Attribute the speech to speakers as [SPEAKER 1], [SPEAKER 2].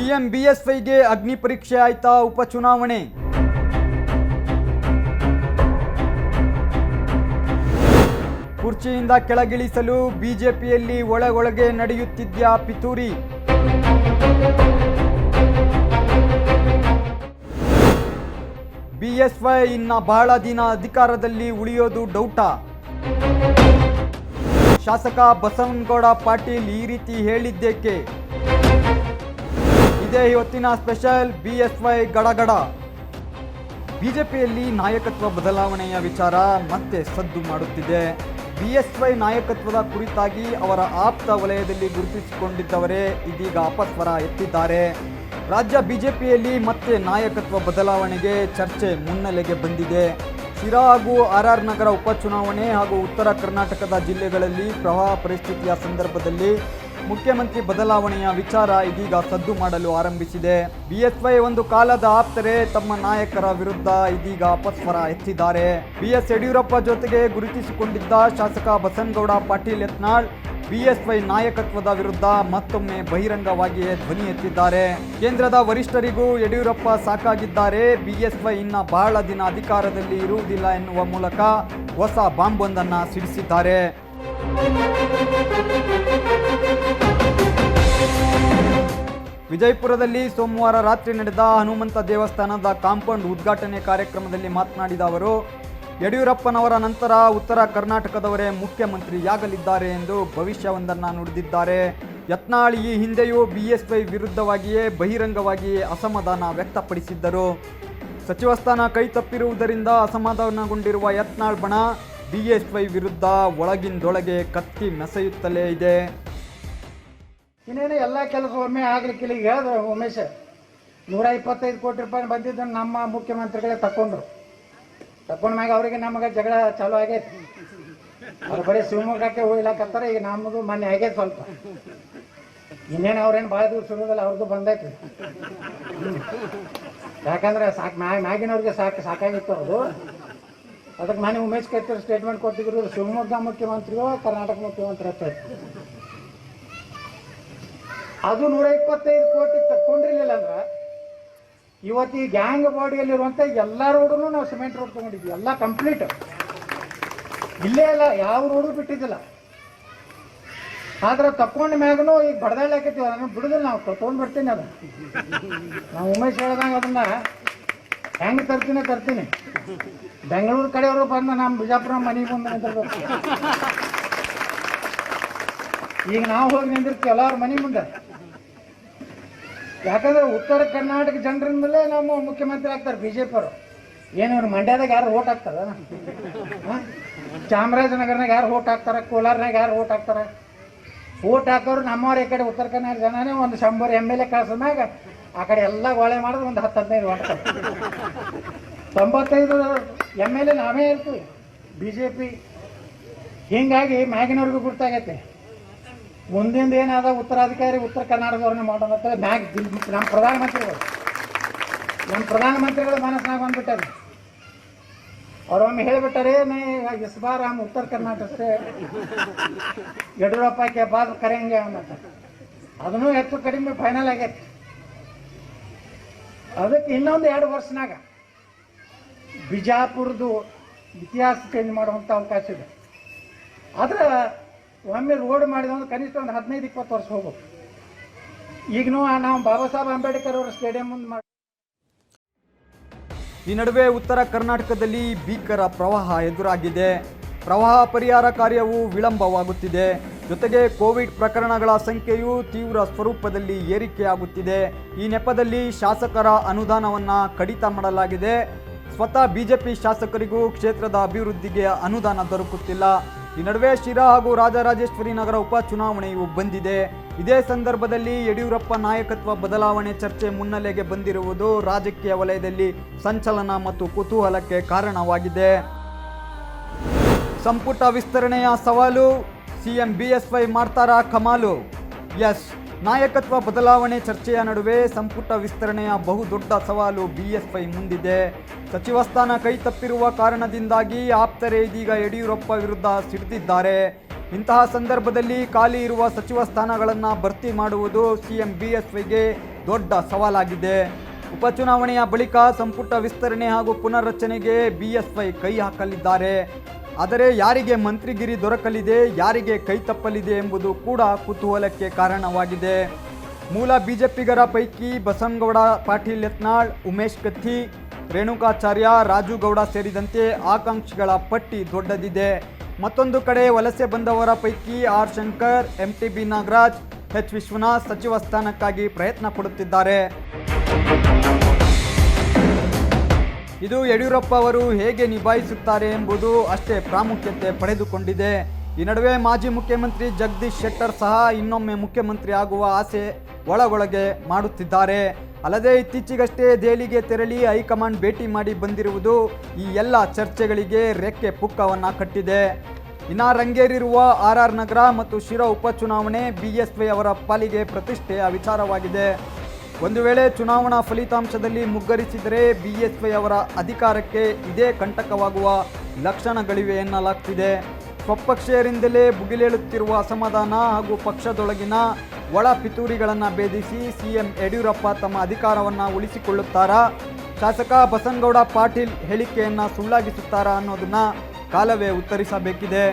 [SPEAKER 1] CM ಬಿಎಸ್ವೈಗೆ ಅಗ್ನಿ ಪರೀಕ್ಷೆ ಆಯ್ತಾ ಉಪಚುನಾವಣೆ. ಕುರ್ಚಿಯಿಂದ ಕೆಳಗಿಳಿಸಲು ಬಿಜೆಪಿಯಲ್ಲಿ ಒಳಗೊಳಗೆ ನಡೆಯುತ್ತಿದ್ಯಾ ಪಿತೂರಿ. ಬಿಎಸ್ವೈ ಇನ್ನ ಬಹಳ ದಿನ ಅಧಿಕಾರದಲ್ಲಿ ಉಳಿಯೋದು ಡೌಟಾ. ಶಾಸಕ ಬಸವನಗೌಡ ಪಾಟೀಲ್ ಈ ರೀತಿ ಹೇಳಿದ್ದೇಕೆ? ಇದೇ ಇವತ್ತಿನ ಸ್ಪೆಷಲ್ ಬಿಎಸ್ವೈ ಗಡಗಡ. ಬಿಜೆಪಿಯಲ್ಲಿ ನಾಯಕತ್ವ ಬದಲಾವಣೆಯ ವಿಚಾರ ಮತ್ತೆ ಸದ್ದು ಮಾಡುತ್ತಿದೆ. ಬಿಎಸ್ವೈ ನಾಯಕತ್ವದ ಕುರಿತಾಗಿ ಅವರ ಆಪ್ತ ವಲಯದಲ್ಲಿ ಗುರುತಿಸಿಕೊಂಡಿದ್ದವರೇ ಇದೀಗ ಅಪಸ್ವರ ಎತ್ತಿದ್ದಾರೆ. ರಾಜ್ಯ ಬಿಜೆಪಿಯಲ್ಲಿ ಮತ್ತೆ ನಾಯಕತ್ವ ಬದಲಾವಣೆಗೆ ಚರ್ಚೆ ಮುನ್ನೆಲೆಗೆ ಬಂದಿದೆ. ಶಿರಾ ಹಾಗೂ ಆರ್ ಆರ್ ನಗರ ಉಪಚುನಾವಣೆ ಹಾಗೂ ಉತ್ತರ ಕರ್ನಾಟಕದ ಜಿಲ್ಲೆಗಳಲ್ಲಿ ಪ್ರವಾಹ ಪರಿಸ್ಥಿತಿಯ ಸಂದರ್ಭದಲ್ಲಿ ಮುಖ್ಯಮಂತ್ರಿ ಬದಲಾವಣೆಯ ವಿಚಾರ ಇದೀಗ ಸದ್ದು ಮಾಡಲು ಆರಂಭಿಸಿದೆ. ಬಿಎಸ್ವೈ ಒಂದು ಕಾಲದ ಆಪ್ತರೆ ತಮ್ಮ ನಾಯಕರ ವಿರುದ್ಧ ಇದೀಗ ಅಪಸ್ವರ ಎತ್ತಿದ್ದಾರೆ. ಬಿಎಸ್ ಯಡಿಯೂರಪ್ಪ ಜೊತೆಗೆ ಗುರುತಿಸಿಕೊಂಡಿದ್ದ ಶಾಸಕ ಬಸನಗೌಡ, ಪಾಟೀಲ್ ಯತ್ನಾಳ್ ಬಿಎಸ್ವೈ ನಾಯಕತ್ವದ ವಿರುದ್ಧ ಮತ್ತೊಮ್ಮೆ ಬಹಿರಂಗವಾಗಿಯೇ ಧ್ವನಿ ಎತ್ತಿದ್ದಾರೆ. ಕೇಂದ್ರದ ವರಿಷ್ಠರಿಗೂ ಯಡಿಯೂರಪ್ಪ ಸಾಕಾಗಿದ್ದಾರೆ. ಬಿಎಸ್ವೈ ಇನ್ನ ಬಹಳ ದಿನ ಅಧಿಕಾರದಲ್ಲಿ ಇರುವುದಿಲ್ಲ ಎನ್ನುವ ಮೂಲಕ ಹೊಸ ಬಾಂಬ್ ಒಂದನ್ನ ಸಿಡಿಸಿದ್ದಾರೆ. ವಿಜಯಪುರದಲ್ಲಿ ಸೋಮವಾರ ರಾತ್ರಿ ನಡೆದ ಹನುಮಂತ ದೇವಸ್ಥಾನದ ಕಾಂಪೌಂಡ್ ಉದ್ಘಾಟನೆ ಕಾರ್ಯಕ್ರಮದಲ್ಲಿ ಮಾತನಾಡಿದ ಅವರು, ಯಡಿಯೂರಪ್ಪನವರ ನಂತರ ಉತ್ತರ ಕರ್ನಾಟಕದವರೇ ಮುಖ್ಯಮಂತ್ರಿಯಾಗಲಿದ್ದಾರೆ ಎಂದು ಭವಿಷ್ಯವೊಂದನ್ನು ನುಡಿದಿದ್ದಾರೆ. ಯತ್ನಾಳ್ ಈ ಹಿಂದೆಯೂ ಬಿಎಸ್ವೈ ವಿರುದ್ಧವಾಗಿಯೇ ಬಹಿರಂಗವಾಗಿ ಅಸಮಾಧಾನ ವ್ಯಕ್ತಪಡಿಸಿದ್ದರು. ಸಚಿವ ಸ್ಥಾನ ಕೈ ತಪ್ಪಿರುವುದರಿಂದ ಅಸಮಾಧಾನಗೊಂಡಿರುವ ಯತ್ನಾಳ್ ಬಣ ಬಿಎಸ್ವೈ ವಿರುದ್ಧ ಒಳಗಿಂದೊಳಗೆ ಕತ್ತಿ ಮೆಸೆಯುತ್ತಲೇ ಇದೆ.
[SPEAKER 2] ಇನ್ನೇನು ಎಲ್ಲ ಕೆಲಸ ಒಮ್ಮೆ ಆಗ್ಲಿಕ್ಕಿಲ್ಲ. ಈಗ ಹೇಳಿದ್ರು ಉಮೇಶ್ ನೂರ ಇಪ್ಪತ್ತೈದು ಕೋಟಿ ರೂಪಾಯಿ ಬಂದಿದ್ದನ್ನು ನಮ್ಮ ಮುಖ್ಯಮಂತ್ರಿಗಳೇ ತಕೊಂಡ್ರು. ತಕೊಂಡ ಮ್ಯಾಗ ಅವರಿಗೆ ನಮಗೆ ಜಗಳ ಚಾಲು ಆಗೈತಿ. ಅವ್ರು ಬರೀ ಶಿವಮೊಗ್ಗಕ್ಕೆ ಹೋಗ್ಲಾಕತ್ತಾರ, ಈಗ ನಮ್ಮದು ಮೊನ್ನೆ ಆಗೈತೆ ಸ್ವಲ್ಪ. ಇನ್ನೇನು ಅವ್ರೇನು ಭಾಳ ದಿವಸ ಇರೋದಿಲ್ಲ ಅವ್ರದ್ದು ಬಂದೈತಿ. ಯಾಕಂದ್ರೆ ಸಾಕು ಮ್ಯಾ, ಮ್ಯಾಗಿನವ್ರಿಗೆ ಸಾಕು ಸಾಕಾಗಿತ್ತು ಅದು ಅದಕ್ಕೆ ಮನೆ ಉಮೇಶ್ ಕೈತರ್ ಸ್ಟೇಟ್ಮೆಂಟ್ ಕೊಟ್ಟಿದ್ರು, ಶಿವಮೊಗ್ಗ ಮುಖ್ಯಮಂತ್ರಿಯೋ, ಕರ್ನಾಟಕ ಮುಖ್ಯಮಂತ್ರಿ ಅಂತ. ಅದು ನೂರ ಇಪ್ಪತ್ತೈದು ಕೋಟಿ ತಕ್ಕೊಂಡಿರ್ಲಿಲ್ಲ ಅಂದ್ರೆ ಇವತ್ತು ಈ ಗ್ಯಾಂಗ್ ಬಾಡಿಯಲ್ಲಿರುವಂಥ ಎಲ್ಲ ರೋಡನ್ನು ನಾವು ಸಿಮೆಂಟ್ ರೋಡ್ ತಗೊಂಡಿದ್ವಿ, ಎಲ್ಲ ಕಂಪ್ಲೀಟ್. ಇಲ್ಲೇ ಇಲ್ಲ, ಯಾವ ರೋಡು ಬಿಟ್ಟಿದ್ದಿಲ್ಲ. ಆದ್ರೆ ತಕೊಂಡ ಮ್ಯಾಗನು ಈಗ ಬಡದಾಡ್ಲಾಕತ್ತೀವಿ ಅದನ್ನು ಬಿಡುದಿಲ್ಲ, ನಾವು ತಗೊಂಡ್ ಬರ್ತೀನಿ ಅದು ನಾವು ಉಮೇಶ್ ಹೇಳ್ದಂಗೆ ಅದನ್ನ ಹೆಂಗೆ ತರ್ತೀನಿ ತರ್ತೀನಿ. ಬೆಂಗಳೂರು ಕಡೆಯವರು ಬಂದ ನಮ್ಮ ಬಿಜಾಪುರ ಮನೆಗೆ ಬಂದ ಈಗ ನಾವು ಹೋಗಿ ನಿಂದಿರ್ತೀವಿ, ಎಲ್ಲರ ಮನೆ ಮುಂದೆ ಯಾಕಂದ್ರೆ ಉತ್ತರ ಕರ್ನಾಟಕ ಜನರ ಮೇಲೆ ನಮ್ಮ ಮುಖ್ಯಮಂತ್ರಿ ಆಗ್ತಾರೆ ಬಿಜೆಪಿ ಅವರು. ಏನು ಇವ್ರು ಮಂಡ್ಯದಾಗ ಯಾರು ಓಟ್ ಹಾಕ್ತಾರ? ಚಾಮರಾಜನಗರ್ನಾಗ ಯಾರು ಓಟ್ ಹಾಕ್ತಾರ? ಕೋಲಾರ್ನಾಗ ಯಾರು ಓಟ್ ಹಾಕ್ತಾರ? ಓಟ್ ಹಾಕೋರು ನಮ್ಮವ್ರ ಈ ಕಡೆ ಉತ್ತರ ಕರ್ನಾಟಕ ಜನನೇ ಒಂದು ಶಂಬರ್ ಎಂ ಎಲ್ ಎ ಕಳ್ಸಮ್ಯಾಗ ಆ ಕಡೆ ಎಲ್ಲ ಗೋಳೆ ಮಾಡೋದು ಒಂದು ಹತ್ತು ಹದಿನೈದು ಮಾಡ್ತಾರೆ ತೊಂಬತ್ತೈದು ಎಂ ಎಲ್ ಎ ನಾವೇ ಇರ್ತೀವಿ ಬಿ ಜೆ ಪಿ ಹೀಗಾಗಿ ಮ್ಯಾಗಿನವ್ರಿಗೂ ಗುರ್ತಾಗೈತೆ. ಮುಂದಿಂದ ಏನಾದ ಉತ್ತರಾಧಿಕಾರಿ, ಉತ್ತರ ಕರ್ನಾಟಕದವ್ರನ್ನ ಮಾಡೋಣ ಅಂತ ಮ್ಯಾಗ್ ನಮ್ಮ ಪ್ರಧಾನಮಂತ್ರಿಗಳು. ನಮ್ಮ ಪ್ರಧಾನಮಂತ್ರಿಗಳು ಮನಸ್ಸಿನಾಗ ಬಂದ್ಬಿಟ್ಟಾರೆ. ಅವರೊಮ್ಮೆ ಹೇಳಿಬಿಟ್ಟಾರೆ ನೀ ಇಸ್ ಬಾರ್ ಹಮ್ ಉತ್ತರ ಕರ್ನಾಟಕ से ಯಡಿಯೂರಪ್ಪ ಕೆ ಬಾದ್ ಕರೆಂಗೆ ಅನ್ನತ್ತ ಅದನ್ನು ಹೆಚ್ಚು ಕಡಿಮೆ ಫೈನಲ್ ಆಗೈತೆ. ಅದಕ್ಕೆ ಇನ್ನೊಂದು ಎರಡು ವರ್ಷನಾಗ ಬಿಜಾಪುರದು ಇತಿಹಾಸ ಚೇಂಜ್ ಮಾಡುವಂಥ ಅವಕಾಶ ಇದೆ. ಆದ್ರೆ ಒಮ್ಮೆ ರೋಡ್ ಮಾಡಿದಂದ್ರೆ ಕನಿಷ್ಠ ಒಂದು ಹದಿನೈದು, ಇಪ್ಪತ್ತು ವರ್ಷ ಹೋಗ್ಬೇಕು. ಈಗನೂ ನಾವು ಬಾಬಾ ಸಾಹೇಬ್ ಅಂಬೇಡ್ಕರ್ ಅವರ ಸ್ಟೇಡಿಯಂ ಮುಂದೆ ಮಾಡಿ
[SPEAKER 1] ಈ ನಡುವೆ ಉತ್ತರ ಕರ್ನಾಟಕದಲ್ಲಿ ಭೀಕರ ಪ್ರವಾಹ ಎದುರಾಗಿದೆ. ಪ್ರವಾಹ ಪರಿಹಾರ ಕಾರ್ಯವು ವಿಳಂಬವಾಗುತ್ತಿದೆ. ಜೊತೆಗೆ ಕೋವಿಡ್ ಪ್ರಕರಣಗಳ ಸಂಖ್ಯೆಯು ತೀವ್ರ ಸ್ವರೂಪದಲ್ಲಿ ಏರಿಕೆಯಾಗುತ್ತಿದೆ. ಈ ನೆಪದಲ್ಲಿ ಶಾಸಕರ ಅನುದಾನವನ್ನು ಕಡಿತ ಮಾಡಲಾಗಿದೆ. ಸ್ವತಃ ಬಿಜೆಪಿ ಶಾಸಕರಿಗೂ ಕ್ಷೇತ್ರದ ಅಭಿವೃದ್ಧಿಗೆ ಅನುದಾನ ದೊರಕುತ್ತಿಲ್ಲ. ಈ ನಡುವೆ ಶಿರಾ ಹಾಗೂ ರಾಜರಾಜೇಶ್ವರಿ ನಗರ ಉಪಚುನಾವಣೆಯು ಬಂದಿದೆ. ಇದೇ ಸಂದರ್ಭದಲ್ಲಿ ಯಡಿಯೂರಪ್ಪ ನಾಯಕತ್ವ ಬದಲಾವಣೆ ಚರ್ಚೆ ಮುನ್ನೆಲೆಗೆ ಬಂದಿರುವುದು ರಾಜಕೀಯ ವಲಯದಲ್ಲಿ ಸಂಚಲನ ಮತ್ತು ಕುತೂಹಲಕ್ಕೆ ಕಾರಣವಾಗಿದೆ. ಸಂಪುಟ ವಿಸ್ತರಣೆಯ ಸವಾಲು, ಸಿಎಂ ಬಿಎಸ್ವೈ ಮಾಡ್ತಾರಾ ಕಮಾಲು? ಎಸ್. ನಾಯಕತ್ವ ಬದಲಾವಣೆ ಚರ್ಚೆಯ ನಡುವೆ ಸಂಪುಟ ವಿಸ್ತರಣೆಯ ಬಹುದೊಡ್ಡ ಸವಾಲು ಬಿಎಸ್ವೈ ಮುಂದಿದೆ. ಸಚಿವ ಸ್ಥಾನ ಕೈ ತಪ್ಪಿರುವ ಕಾರಣದಿಂದಾಗಿ ಆಪ್ತರೇ ಇದೀಗ ಯಡಿಯೂರಪ್ಪ ವಿರುದ್ಧ ಸಿಡಿದಿದ್ದಾರೆ. ಇಂತಹ ಸಂದರ್ಭದಲ್ಲಿ ಖಾಲಿ ಇರುವ ಸಚಿವ ಸ್ಥಾನಗಳನ್ನು ಭರ್ತಿ ಮಾಡುವುದು ಸಿಎಂ ಬಿಎಸ್ವೈಗೆ ದೊಡ್ಡ ಸವಾಲಾಗಿದೆ. ಉಪಚುನಾವಣೆಯ ಬಳಿಕ ಸಂಪುಟ ವಿಸ್ತರಣೆ ಹಾಗೂ ಪುನರ್ರಚನೆಗೆ ಬಿಎಸ್ವೈ ಕೈ ಹಾಕಲಿದ್ದಾರೆ. ಆದರೆ ಯಾರಿಗೆ ಮಂತ್ರಿಗಿರಿ ದೊರಕಲಿದೆ, ಯಾರಿಗೆ ಕೈ ತಪ್ಪಲಿದೆ ಎಂಬುದು ಕೂಡ ಕುತೂಹಲಕ್ಕೆ ಕಾರಣವಾಗಿದೆ. ಮೂಲ ಬಿಜೆಪಿಗರ ಪೈಕಿ ಬಸನಗೌಡ, ಪಾಟೀಲ್ ಯತ್ನಾಳ್, ಉಮೇಶ್ ಕತ್ತಿ, ರೇಣುಕಾಚಾರ್ಯ, ರಾಜುಗೌಡ ಸೇರಿದಂತೆ ಆಕಾಂಕ್ಷಿಗಳ ಪಟ್ಟಿ ದೊಡ್ಡದಿದೆ. ಮತ್ತೊಂದು ಕಡೆ ವಲಸೆ ಬಂದವರ ಪೈಕಿ R Shankar, M T B Nagaraj, H Vishwanath ಸಚಿವ ಸ್ಥಾನಕ್ಕಾಗಿ ಪ್ರಯತ್ನ ಪಡುತ್ತಿದ್ದಾರೆ. ಇದು ಯಡಿಯೂರಪ್ಪ ಅವರು ಹೇಗೆ ನಿಭಾಯಿಸುತ್ತಾರೆ ಎಂಬುದು ಅಷ್ಟೇ ಪ್ರಾಮುಖ್ಯತೆ ಪಡೆದುಕೊಂಡಿದೆ. ಈ ನಡುವೆ ಮಾಜಿ ಮುಖ್ಯಮಂತ್ರಿ ಜಗದೀಶ್ ಶೆಟ್ಟರ್ ಸಹ ಇನ್ನೊಮ್ಮೆ ಮುಖ್ಯಮಂತ್ರಿ ಆಗುವ ಆಸೆ ಒಳಗೊಳಗೆ ಮಾಡುತ್ತಿದ್ದಾರೆ. ಅಲ್ಲದೆ ಇತ್ತೀಚೆಗಷ್ಟೇ ದೆಹಲಿಗೆ ತೆರಳಿ ಹೈಕಮಾಂಡ್ ಭೇಟಿ ಮಾಡಿ ಬಂದಿರುವುದು ಈ ಎಲ್ಲ ಚರ್ಚೆಗಳಿಗೆ ರೆಕ್ಕೆ ಪುಕ್ಕವನ್ನು ಕಟ್ಟಿದೆ. ಇನ್ನ ರಂಗೇರಿರುವ ಆರ್ ಆರ್ ನಗರ ಮತ್ತು ಶಿರಾ ಉಪಚುನಾವಣೆ ವೈ ಅವರ ಪಾಲಿಗೆ ಪ್ರತಿಷ್ಠೆಯ ವಿಚಾರವಾಗಿದೆ. ಒಂದು ವೇಳೆ ಚುನಾವಣಾ ಫಲಿತಾಂಶದಲ್ಲಿ ಮುಗ್ಗರಿಸಿದರೆ ಬಿಎಸ್ವೈ ಅವರ ಅಧಿಕಾರಕ್ಕೆ ಇದೇ ಕಂಟಕವಾಗುವ ಲಕ್ಷಣಗಳಿವೆ ಎನ್ನಲಾಗ್ತಿದೆ. ಸ್ವಪಕ್ಷೀಯರಿಂದಲೇ ಭುಗಿಲೇಳುತ್ತಿರುವ ಅಸಮಾಧಾನ ಹಾಗೂ ಪಕ್ಷದೊಳಗಿನ ಒಳ ಪಿತೂರಿಗಳನ್ನು ಭೇದಿಸಿ ಸಿಎಂ ಯಡಿಯೂರಪ್ಪ ತಮ್ಮ ಅಧಿಕಾರವನ್ನು ಉಳಿಸಿಕೊಳ್ಳುತ್ತಾರಾ? ಶಾಸಕ ಬಸನಗೌಡ ಪಾಟೀಲ್ ಹೇಳಿಕೆಯನ್ನು ಸುಳ್ಳಾಗಿಸುತ್ತಾರಾ ಅನ್ನೋದನ್ನು ಕಾಲವೇ ಉತ್ತರಿಸಬೇಕಿದೆ.